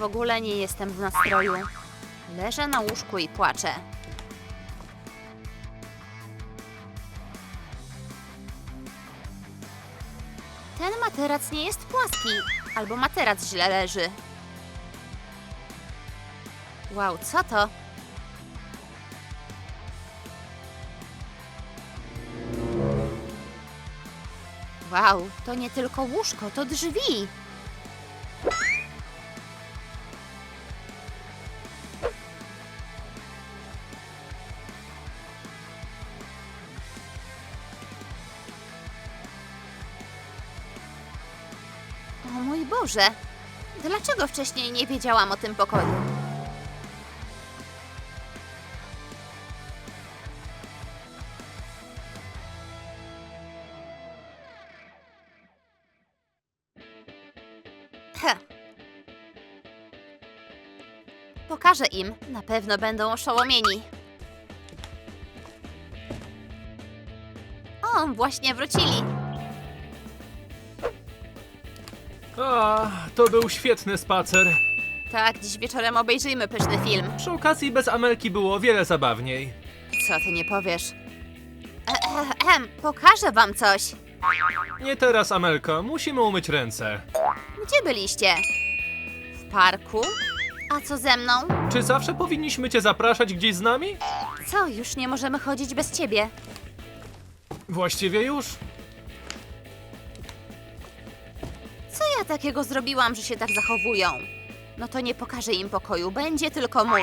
W ogóle nie jestem w nastroju. Leżę na łóżku i płaczę. Ten materac nie jest płaski, albo materac źle leży. Wow, co to? Wow, to nie tylko łóżko, to drzwi. O mój Boże! Dlaczego wcześniej nie wiedziałam o tym pokoju? Pokażę im. Na pewno będą oszołomieni. O, właśnie wrócili. A, to był świetny spacer. Tak, dziś wieczorem obejrzyjmy pyszny film. Przy okazji bez Amelki było o wiele zabawniej. Co ty nie powiesz? Em, pokażę wam coś. Nie teraz, Amelko, musimy umyć ręce. Gdzie byliście? W parku? A co ze mną? Czy zawsze powinniśmy cię zapraszać gdzieś z nami? Co, już nie możemy chodzić bez ciebie? Właściwie już. Co ja takiego zrobiłam, że się tak zachowują? No to nie pokażę im pokoju, będzie tylko mój.